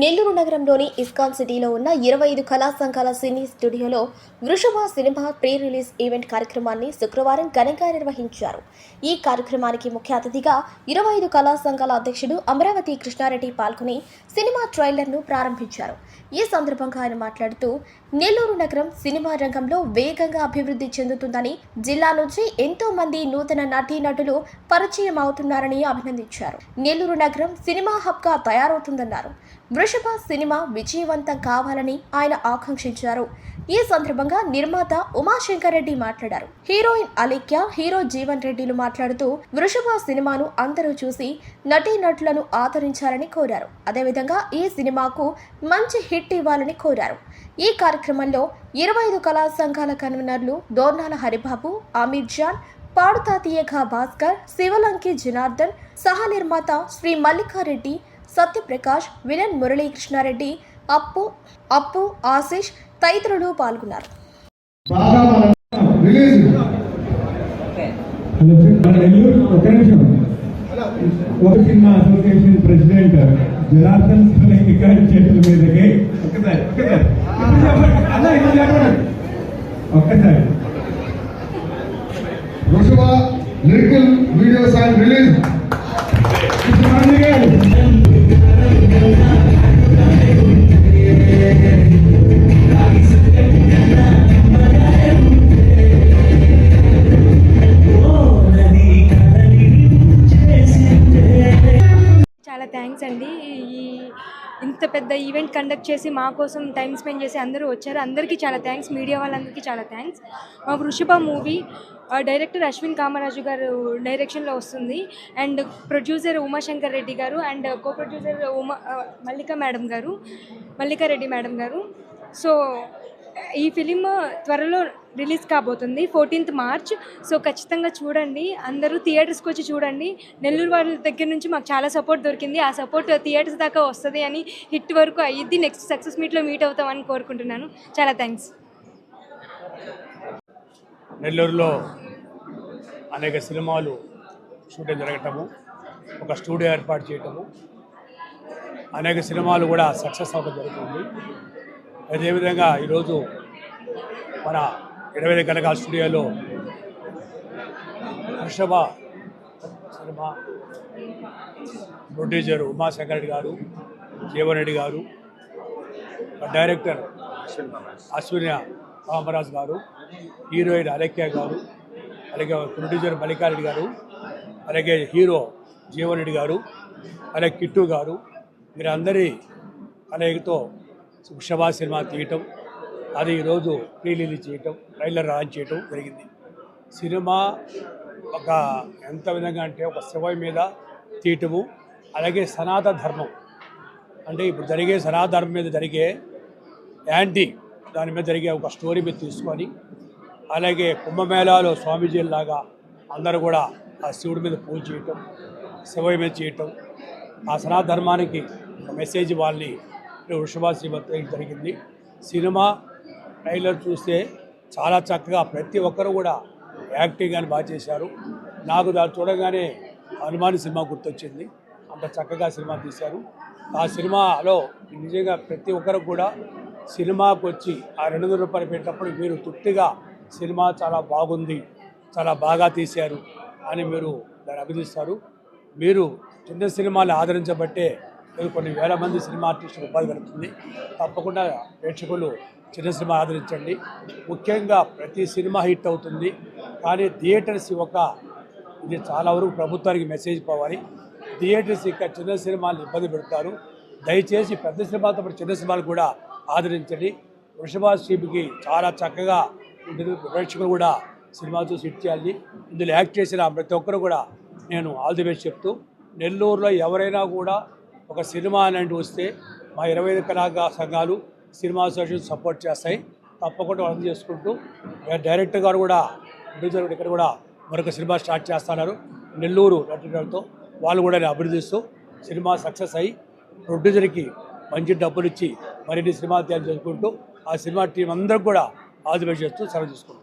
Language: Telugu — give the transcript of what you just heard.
నెల్లూరు నగరంలోని ఇస్కాన్ సిటీలో ఉన్న ఇరవై ఐదు కళా సంఘాల సినీ స్టూడియోలో వృషభ సినిమా ప్రీ రిలీజ్ ఈవెంట్ కార్యక్రమాన్ని శుక్రవారం ఘనంగా నిర్వహించారు. ఈ కార్యక్రమానికి ముఖ్య అతిథిగా ఇరవై ఐదు కళా సంఘాల అధ్యక్షుడు అమరావతి కృష్ణారెడ్డి పాల్గొని సినిమా ట్రైలర్ను ప్రారంభించారు. ఈ సందర్భంగా ఆయన మాట్లాడుతూ నెల్లూరు నగరం సినిమా రంగంలో వేగంగా అభివృద్ధి చెందుతుందని జిల్లా నుంచి ఎంతో మంది నూతన నటీనటులు పరిచయం అవుతున్నారని అభినందించారు. నెల్లూరు నగరం సినిమా హబ్గా తయారవుతుందన్నారు. వృషభ సినిమా విజయవంతం కావాలని ఆయన ఆకాంక్షించారు. ఈ సందర్భంగా నిర్మాత ఉమాశంకర్ రెడ్డి మాట్లాడారు. హీరోయిన్ అలిక్య హీరో జీవన్ రెడ్డిలు మాట్లాడుతూ వృషభ సినిమాను అందరూ చూసి నటీనటులను ఆదరించాలని కోరారు. అదేవిధంగా ఈ సినిమాకు మంచి హిట్ ఇవ్వాలని కోరారు. ఈ కార్యక్రమంలో ఇరవై ఐదు కళా సంఘాల కన్వీనర్లు దోర్నాల హరిబాబు అమీర్ జాన్ పాడుతాతీయగా భాస్కర్ శివలంకి జనార్దన్ సహ నిర్మాత శ్రీ మల్లికారెడ్డి సత్యప్రకాష్ విలన్ మురళీకృష్ణారెడ్డి అప్పు అప్పు ఆశిష్ తదితరులు పాల్గొన్నారు. ఒక నిమిషం సినిమా అసోసియేషన్ ప్రెసిడెంట్ జనార్దన్ స్వలింగ్ చేతుల మీదకి ఒక్కసారి ఒక్కసారి ఒక్కసారి థ్యాంక్స్ అండి. ఈ ఇంత పెద్ద ఈవెంట్ కండక్ట్ చేసి మా కోసం టైం స్పెండ్ చేసి అందరూ వచ్చారు. అందరికీ చాలా థ్యాంక్స్. మీడియా వాళ్ళందరికీ చాలా థ్యాంక్స్. మా వృషభ మూవీ డైరెక్టర్ అశ్విన్ కామరాజు గారు డైరెక్షన్లో వస్తుంది. అండ్ ప్రొడ్యూసర్ ఉమాశంకర్ రెడ్డి గారు and co producer Uma Mallika madam గారు మల్లికా రెడ్డి మేడం గారు. సో ఈ ఫిలిం త్వరలో రిలీజ్ కాబోతుంది ఫోర్టీన్త్ మార్చ్. సో ఖచ్చితంగా చూడండి. అందరూ థియేటర్స్కి వచ్చి చూడండి. నెల్లూరు వాళ్ళ దగ్గర నుంచి మాకు చాలా సపోర్ట్ దొరికింది. ఆ సపోర్ట్ థియేటర్స్ దాకా వస్తుంది అని హిట్ వరకు అయ్యిద్ది. నెక్స్ట్ సక్సెస్ మీట్లో మీట్ అవుతామని కోరుకుంటున్నాను. చాలా థ్యాంక్స్. నెల్లూరులో అనేక సినిమాలు షూటింగ్ జరగటము ఒక స్టూడియో ఏర్పాటు చేయటము అనేక సినిమాలు కూడా సక్సెస్ అవ్వడం జరుగుతుంది. అదేవిధంగా ఈరోజు మన ఇరవై గనక స్టూడియోలో వృషభ సినిమా ప్రొడ్యూసర్ ఉమాశంకర్ రెడ్డి గారు జీవన్ రెడ్డి గారు డైరెక్టర్ అశ్విన్య కామరాజ్ గారు హీరోయిన్ అలక్య గారు అలాగే ప్రొడ్యూసర్ మల్లికారెడ్డి గారు అలాగే హీరో జీవన్ రెడ్డి గారు అలాగే కిట్టు గారు వీరందరి కలయికతో వృషభ సినిమా తీయటం అది ఈరోజు ప్రీ రిలీజ్ చేయటం ట్రైలర్ లాంచ్ చేయటం జరిగింది. సినిమా ఒక ఎంత విధంగా అంటే ఒక శివ మీద తీయటము అలాగే సనాతన ధర్మం. అంటే ఇప్పుడు జరిగే సనాతన ధర్మం మీద జరిగే యాంటీ దాని మీద జరిగే ఒక స్టోరీ మీద తీసుకొని అలాగే కుంభమేళాలో స్వామీజీలాగా అందరూ కూడా ఆ శివుడి మీద పూజ చేయటం శివయ్య మీద చేయటం ఆ సనాతన ధర్మానికి ఒక మెసేజ్ వాళ్ళని వృషభ శ్రీమతి జరిగింది. సినిమా ట్రైలర్ చూస్తే చాలా చక్కగా ప్రతి ఒక్కరు కూడా యాక్టింగ్ అని బాగా చేశారు. నాకు దాన్ని చూడగానే హనుమాన్ సినిమా గుర్తొచ్చింది. అంత చక్కగా సినిమా తీశారు. ఆ సినిమాలో నిజంగా ప్రతి ఒక్కరు కూడా సినిమాకు వచ్చి ఆ రెండు వందల రూపాయలు పెట్టినప్పుడు మీరు తృప్తిగా సినిమా చాలా బాగుంది చాలా బాగా తీశారు అని మీరు దాన్ని అభినందిస్తారు. మీరు చిన్న సినిమాలు ఆదరించబట్టే కొన్ని వేల మంది సినిమా ఆర్టిస్టులకు ఉపాధి పెడుతుంది. తప్పకుండా ప్రేక్షకులు చిన్న సినిమా ఆదరించండి. ముఖ్యంగా ప్రతి సినిమా హిట్ అవుతుంది. కానీ థియేటర్స్ ఒక ఇది చాలా వరకు ప్రభుత్వానికి మెసేజ్ పోవాలి. థియేటర్స్ ఇంకా చిన్న సినిమాలు ఇబ్బంది పెడతారు. దయచేసి పెద్ద సినిమాతో పాటు చిన్న సినిమాలు కూడా ఆదరించండి. వృషభ శ్రీకి చాలా చక్కగా ఉంటుంది. ప్రేక్షకులు కూడా సినిమా చూసి హిట్ చేయాలి. ఇందులో యాక్ట్ చేసిన ప్రతి ఒక్కరు కూడా నేను ఆల్ ది బెస్ట్ చెప్తూ నెల్లూరులో ఎవరైనా కూడా ఒక సినిమా అలాంటి వస్తే మా ఇరవై ఐదు కళాగా సంఘాలు సినిమా అసోసియేషన్ సపోర్ట్ చేస్తాయి. తప్పకుండా అర్థం చేసుకుంటూ డైరెక్టర్ గారు కూడా ప్రొడ్యూసర్ ఇక్కడ కూడా మరొక సినిమా స్టార్ట్ చేస్తున్నారు. నెల్లూరు నటులతో వాళ్ళు కూడా నేను అభివృద్ధిస్తూ సినిమా సక్సెస్ అయ్యి ప్రొడ్యూసర్కి మంచి డబ్బులు ఇచ్చి మరిన్ని సినిమా తయారు చేసుకుంటూ ఆ సినిమా టీం అందరికి కూడా ఆల్ చేస్తూ సెలవు తీసుకుంటాం